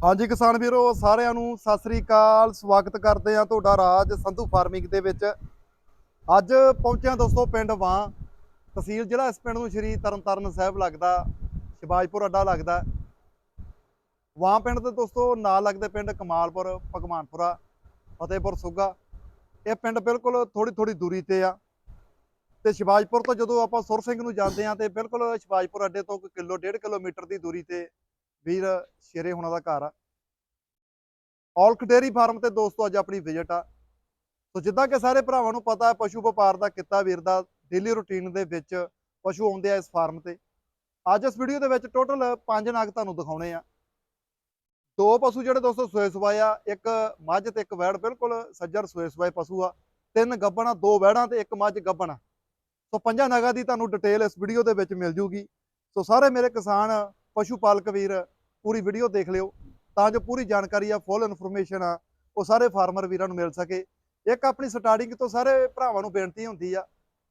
ਹਾਂਜੀ ਕਿਸਾਨ ਵੀਰੋ, ਸਾਰਿਆਂ ਨੂੰ ਸਤਿ ਸ੍ਰੀ ਅਕਾਲ। ਸਵਾਗਤ ਕਰਦੇ ਆ ਤੁਹਾਡਾ ਰਾਜ ਸੰਧੂ ਫਾਰਮਿੰਗ ਦੇ ਵਿੱਚ। ਅੱਜ ਪਹੁੰਚਿਆ ਦੋਸਤੋ ਪਿੰਡ ਵਾਂ। ਤਹਿਸੀਲ ਜ਼ਿਲ੍ਹਾ ਇਸ ਪਿੰਡ ਨੂੰ ਸ਼੍ਰੀ ਤਰਨਤਾਰਨ ਸਾਹਿਬ ਲੱਗਦਾ, ਸ਼ਿਵਾਜਪੁਰ ਅੱਡਾ ਲੱਗਦਾ। ਵਾਂ ਪਿੰਡ ਦੇ ਦੋਸਤੋ, ਨਾਲ ਲੱਗਦੇ ਪਿੰਡ ਕਮਾਲਪੁਰ, ਭਗਵਾਨਪੁਰਾ, ਫਤਿਹਪੁਰ, ਸੁੱਗਾ। ਇਹ ਪਿੰਡ ਬਿਲਕੁਲ ਥੋੜੀ ਥੋੜੀ ਦੂਰੀ ਤੇ ਆ। ਤੇ ਸ਼ਿਵਾਜਪੁਰ ਤੋਂ ਜਦੋਂ ਆਪਾਂ ਸੁਰ ਸਿੰਘ ਨੂੰ ਜਾਂਦੇ ਆ ਤੇ ਬਿਲਕੁਲ ਸ਼ਿਵਾਜਪੁਰ ਅੱਡੇ ਤੋਂ ਕੋਈ ਕਿਲੋ, ਡੇਢ ਕਿਲੋਮੀਟਰ ਦੀ ਦੂਰੀ ਤੇ ਵੀਰ ਸ਼ੇਰੇ ਹੁਣਾਂ ਦਾ ਘਰ ਆ। ਔਲਖ ਡੇਅਰੀ ਫਾਰਮ ਤੇ ਦੋਸਤੋ ਅੱਜ ਆਪਣੀ ਵਿਜ਼ਿਟ ਆ। ਸੋ ਜਿੱਦਾਂ ਕਿ ਸਾਰੇ ਭਰਾਵਾਂ ਨੂੰ ਪਤਾ ਹੈ, ਪਸ਼ੂ ਵਪਾਰ ਦਾ ਕਿੱਤਾ ਵੀਰ ਦਾ ਡੇਲੀ ਰੁਟੀਨ ਦੇ ਵਿੱਚ ਪਸ਼ੂ ਆਉਂਦੇ ਆ ਇਸ ਫਾਰਮ ਤੇ। ਅੱਜ ਇਸ ਵੀਡੀਓ ਦੇ ਵਿੱਚ ਟੋਟਲ ਪੰਜ ਨਾਗ ਤੁਹਾਨੂੰ ਦਿਖਾਉਣੇ ਆ। ਦੋ ਪਸ਼ੂ ਜਿਹੜੇ ਦੋਸਤੋ ਸੋਏ ਸਵਾਏ ਆ, ਇੱਕ ਮੱਝ ਤੇ ਇੱਕ ਵੈੜ, ਬਿਲਕੁਲ ਸੱਜਰ ਸੋਏ ਸਵਾਏ ਪਸ਼ੂ ਆ। ਤਿੰਨ ਗੱਬਣਾ ਦੋ ਵੈੜਾਂ ਤੇ ਇੱਕ ਮੱਝ ਗੱਬਣਾ ਸੋ ਪੰਜਾਂ ਨਾਗਾਂ ਦੀ ਤੁਹਾਨੂੰ ਡਿਟੇਲ ਇਸ ਵੀਡੀਓ ਦੇ ਵਿੱਚ ਮਿਲ ਜੂਗੀ। ਸੋ ਸਾਰੇ ਮੇਰੇ ਕਿਸਾਨ ਪਸ਼ੂ ਪਾਲਕ ਵੀਰ, ਪੂਰੀ ਵੀਡੀਓ ਦੇਖ ਲਿਓ ਤਾਂ ਜੋ ਪੂਰੀ ਜਾਣਕਾਰੀ ਆ ਫੁੱਲ ਇਨਫੋਰਮੇਸ਼ਨ ਆ, ਉਹ ਸਾਰੇ ਫਾਰਮਰ ਵੀਰਾਂ ਨੂੰ ਮਿਲ ਸਕੇ। ਇੱਕ ਆਪਣੀ ਸਟਾਰਟਿੰਗ ਤੋਂ ਸਾਰੇ ਭਰਾਵਾਂ ਨੂੰ ਬੇਨਤੀ ਹੁੰਦੀ ਆ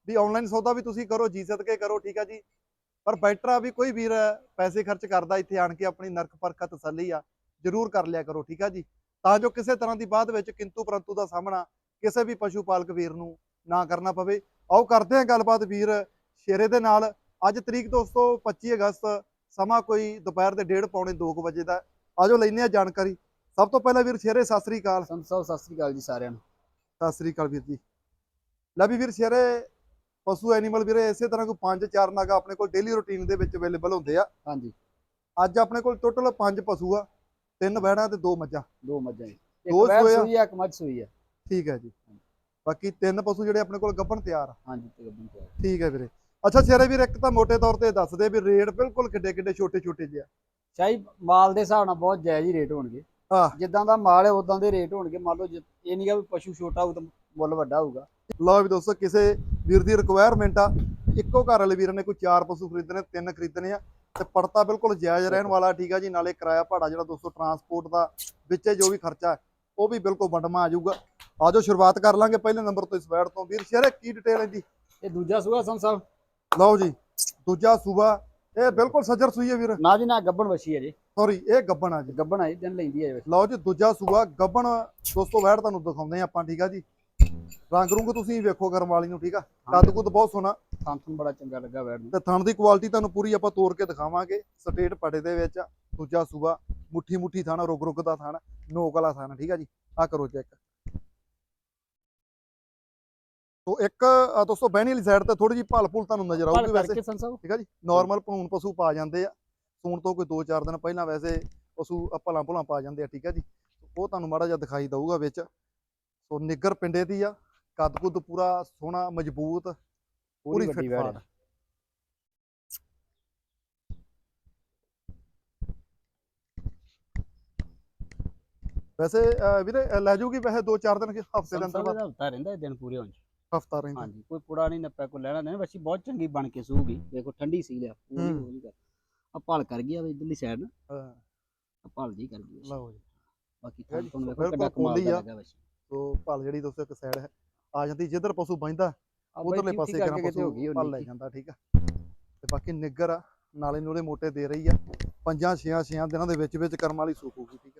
ਵੀ ਆਨਲਾਈਨ ਸੌਦਾ ਵੀ ਤੁਸੀਂ ਕਰੋ, ਜੀ ਸਦਕੇ ਕਰੋ, ਠੀਕ ਆ ਜੀ। ਪਰ ਬੈਟਰ ਆ ਵੀ ਕੋਈ ਵੀਰ ਪੈਸੇ ਖਰਚ ਕਰਦਾ ਇੱਥੇ ਆਣ ਕੇ ਆਪਣੀ ਨਰਕ ਪਰਖਾ ਤਸੱਲੀ ਆ, ਜ਼ਰੂਰ ਕਰ ਲਿਆ ਕਰੋ, ਠੀਕ ਆ ਜੀ। ਤਾਂ ਜੋ ਕਿਸੇ ਤਰ੍ਹਾਂ ਦੀ ਬਾਅਦ ਵਿੱਚ ਕਿੰਤੂ ਪਰੰਤੂ ਦਾ ਸਾਹਮਣਾ ਕਿਸੇ ਵੀ ਪਸ਼ੂ ਪਾਲਕ ਵੀਰ ਨੂੰ ਨਾ ਕਰਨਾ ਪਵੇ। ਆਓ ਕਰਦੇ ਹਾਂ ਗੱਲਬਾਤ ਵੀਰ, ਸ਼ੇਰੇ ਦੇ ਨਾਲ। ਅੱਜ ਤਰੀਕ ਦੋਸਤੋ 25 ਅਗਸਤ ਸਮਾਂ ਕੋਈ ਦੁਪਹਿਰ ਦੇ 1:30 ਪੌਣੇ 2 ਵਜੇ ਦਾ ਆਜੋ ਲੈਨੇ ਆ ਜਾਣਕਾਰੀ। ਸਭ ਤੋਂ ਪਹਿਲਾਂ ਵੀਰ ਸ਼ੇਰੇ ਸਤਿ ਸ੍ਰੀ ਅਕਾਲ। ਸੰਤ ਸਾਹਿਬ ਸਤਿ ਸ੍ਰੀ ਅਕਾਲ ਜੀ ਸਾਰਿਆਂ ਨੂੰ। ਸਤਿ ਸ੍ਰੀ ਅਕਾਲ ਵੀਰ ਜੀ। ਲੈ ਵੀ ਵੀਰ ਸ਼ੇਰੇ ਪਸ਼ੂ ਐਨੀਮਲ ਵੀਰੇ ਇਸੇ ਤਰ੍ਹਾਂ ਕੋਈ ਪੰਜ ਚਾਰ ਨਾਗਾ ਆਪਣੇ ਕੋਲ ਡੇਲੀ ਰੁਟੀਨ ਦੇ ਵਿੱਚ ਅਵੇਲੇਬਲ ਹੁੰਦੇ ਆ। ਹਾਂਜੀ। ਅੱਜ ਆਪਣੇ ਕੋਲ ਟੋਟਲ ਪੰਜ ਪਸ਼ੂ ਆ ਤਿੰਨ ਵੈੜਾਂ ਤੇ ਦੋ ਮੱਝਾਂ। ਦੋ ਮੱਝਾਂ ਜੀ। ਦੋ ਆ। ਸੂਈ ਹੈ ਇੱਕ ਮੱਝ ਸੂਈ ਹੈ ਠੀਕ ਹੈ ਜੀ। ਬਾਕੀ ਤਿੰਨ ਪਸ਼ੂ ਜਿਹੜੇ ਆਪਣੇ ਕੋਲ ਗੱਭਣ ਤਿਆਰ ਆ। ਹਾਂਜੀ ਤੇ ਗੱਬਨ ਤੇ ਠੀਕ ਹੈ ਵੀਰੇ। ਅੱਛਾ ਸ਼ੇਰੇ ਵੀਰ ਇੱਕ ਤਾਂ ਮੋٹے ਤੌਰ ਤੇ ਦੱਸ ਦੇ ਵੀ ਰੇਟ ਬਿਲਕੁਲ ਕਿੱਡੇ ਕਿੱਡੇ ਛੋਟੇ ਛੋਟੇ ਜਿਹੇ ਆ। ਸ਼ਾਹੀ ਮਾਲ ਦੇ ਹਿਸਾਬ ਨਾਲ ਬਹੁਤ ਜਾਇਜ਼ ਹੀ ਰੇਟ ਹੋਣਗੇ। ਹਾਂ। ਜਿੱਦਾਂ ਦਾ ਮਾਲ ਹੈ ਉਦਾਂ ਦੇ ਰੇਟ ਹੋਣਗੇ। ਮੰਨ ਲਓ ਇਹ ਨਹੀਂਗਾ ਵੀ ਪਸ਼ੂ ਛੋਟਾ ਹੋਊ ਤਾਂ ਮੁੱਲ ਵੱਡਾ ਹੋਊਗਾ। ਲਓ ਵੀ ਦੋਸਤੋ ਕਿਸੇ ਵੀਰ ਦੀ ਰਿਕੁਆਇਰਮੈਂਟ ਆ ਇੱਕੋ ਘਰ ਵਾਲੇ ਵੀਰ ਨੇ ਕੋਈ ਚਾਰ ਪਸ਼ੂ ਖਰੀਦਣੇ ਤਿੰਨ ਖਰੀਦਣੇ ਆ ਤੇ ਪੜਤਾ ਬਿਲਕੁਲ ਜਾਇਜ਼ ਰਹਿਣ ਵਾਲਾ ਠੀਕ ਆ ਜੀ। ਨਾਲੇ ਕਿਰਾਇਆ ਭਾੜਾ ਜਿਹੜਾ ਦੋਸਤੋ ਟਰਾਂਸਪੋਰਟ ਦਾ ਵਿੱਚੇ ਜੋ ਵੀ ਖਰਚਾ ਉਹ ਵੀ ਬਿਲਕੁਲ ਵੰਡਮਾ ਆ ਜਾਊਗਾ। ਆਜੋ ਸ਼ੁਰੂਆਤ ਕਰ ਲਾਂਗੇ ਪਹਿਲੇ ਨੰਬਰ ਤੋਂ ਇਸ ਵੈੜ ਤੋਂ। ਵੀਰ ਸ਼ੇਰੇ ਕੀ ਡਿਟੇਲ ਹੈ ਜੀ? ਇਹ ਦੂਜਾ ਸੂਆ ਸੰਤ ਸਾਹਿਬ ਲਓ ਜੀ ਦੂਜਾ ਸੂਬਾ ਇਹ ਬਿਲਕੁਲ ਸੱਜਰ ਸੂਈ ਹੈ ਵੀਰ। ਨਾ ਜੀ ਨਾ ਗੱਬਣ ਵਛੀ ਹੈ ਜੀ। ਸੌਰੀ ਇਹ ਗੱਬਣ ਆ ਜੀ। ਗੱਬਣ ਆਈ ਦਿਨ ਲੈਂਦੀ ਹੈ ਲਓ ਜੀ ਦੂਜਾ ਸੂਆ ਗੱਬਣ। ਦੋਸਤੋ ਵੈੜ ਤੁਹਾਨੂੰ ਦਿਖਾਉਂਦੇ ਆ ਆਪਾਂ ਠੀਕ ਆ ਜੀ? ਰੰਗ ਰੁੰਗ ਤੁਸੀਂ ਵੇਖੋ ਕਰਮ ਵਾਲੀ ਨੂੰ ਠੀਕ ਆ? ਕੱਦ ਕੁੱਦ ਬਹੁਤ ਸੋਹਣਾ। ਥਾਂ ਥੂੰ ਬੜਾ ਚੰਗਾ ਲੱਗਾ ਵੈੜ ਨੂੰ। ਤੇ ਥਣ ਦੀ ਕੁਆਲਿਟੀ ਤੁਹਾਨੂੰ ਪੂਰੀ ਆਪਾਂ ਤੋੜ ਕੇ ਦਿਖਾਵਾਂਗੇ ਸਟੇਟ ਪੜੇ ਦੇ ਵਿੱਚ। ਆ। ਦੂਜਾ ਸੂਆ ਮੁੱਠੀ ਮੁੱਠੀ ਥਾਣਾ ਰੁਕ ਰੁਕ ਦਾ ਥਾਣਾ ਨੋਕ ਵਾਲਾ ਥਾਣਾ ਠੀਕ ਆ ਜੀ? ਆ ਕਰੋ ਚੈੱਕ ਤੋ ਇੱਕ ਦੋਸਤੋ ਬਹਿਣੀ ਵਾਲੀ ਸਾਈਡ ਤੇ ਥੋੜੀ ਜਿਹੀ ਭਲ ਭੁਲ ਤੁਹਾਨੂੰ ਨਜ਼ਰ ਆਊਗੀ ਵੈਸੇ। ਕਰਕੇ ਠੀਕ ਆ ਜੀ? ਨਾਰਮਲ ਭੂਣ ਪਸ਼ੂ ਪਾ ਜਾਂਦੇ ਆ। ਸੂਣ ਤੋਂ ਕੋਈ 2-4 ਦਿਨ ਪਹਿਲਾਂ ਵੈਸੇ ਪਸ਼ੂ ਭਲਾਂ ਭੁਲਾਂ ਪਾ ਜਾਂਦੇ ਆ ਠੀਕ ਆ ਜੀ? ਉਹ ਤੁਹਾਨੂੰ ਮਾੜਾ ਜਿਹਾ ਦਿਖਾਈ ਦਊਗਾ ਵਿੱਚ। ਸੋ ਨਿੱਗਰ ਪਿੰਡੇ ਦੀ ਆ। ਕੱਦ ਕੁੱਦ ਪੂਰਾ ਸੋਹਣਾ ਮਜ਼ਬੂਤ ਪੂਰੀ ਵੱਡੀ ਫਿੱਟ ਵੈੜ। ਫਾਟ ਹੈ। ਵੈਸੇ ਵੀਰੇ ਲੈ ਜਾਊਗੀ ਵੈਸੇ 2-4 ਦਿਨ ਹਫ਼ਤੇ ਦੇ ਅੰਦਰ ਹਫਤਾ ਰਹਿੰਦਾ ਇਹ ਦਿਨ ਪੂਰੇ ਹੋਣ ਚ। ਹਫਤਾ ਰਹਿੰਦਾ। ਹਾਂਜੀ ਕੋਈ ਪੁੜਾ ਨਹੀਂ ਨੱਪਿਆ ਕੋਈ ਲੈਣਾ ਨਹੀਂ ਵਛੀ ਬਹੁਤ ਚੰਗੀ ਬਣ ਕੇ ਸੂਗੀ। ਦੇਖੋ ਠੰਡੀ ਸੀ ਲਿਆ ਪੂਰੀ ਹੂੰ। ਕਰ ਆ ਭਲ ਕਰ ਗਿਆ ਵੇ ਇਧਰਲੀ ਸਾਈਡ ਨਾ। ਹਾਂ, ਭਲ ਜੀ ਕਰ ਗਈ ਲਓ ਜੀ। ਬਾਕੀ ਤੁਹਾਨੂੰ ਵੇਖੋ ਕਿੰਨਾ ਕਮਾਲ ਦਾ। ਲੱਗਾ ਵਛੀ ਸੋ ਭਲ ਜਿਹੜੀ ਦੋਸਤੋ ਇੱਕ ਸਾਈਡ ਹੈ ਆ ਜਾਂਦੀ ਜਿੱਧਰ ਪਸ਼ੂ ਬੈਂਦਾ ਉਧਰਲੇ ਪਾਸੇ ਹੋ ਪਸ਼ੂ ਗਈ ਭਲ ਲੈ ਜਾਂਦਾ ਠੀਕ ਆ। ਤੇ ਬਾਕੀ ਨਿੱਗਰ ਆ ਨਾਲੇ ਨੂਲੇ ਮੋਟੇ ਦੇ ਰਹੀ ਆ। ਪੰਜਾਂ ਛੇਆਂ ਛੇਆਂ ਦਿਨਾਂ ਦੇ ਵਿੱਚ ਵਿੱਚ ਕਰਮ ਵਾਲੀ ਸੂਕੂਗੀ ਠੀਕ ਆ।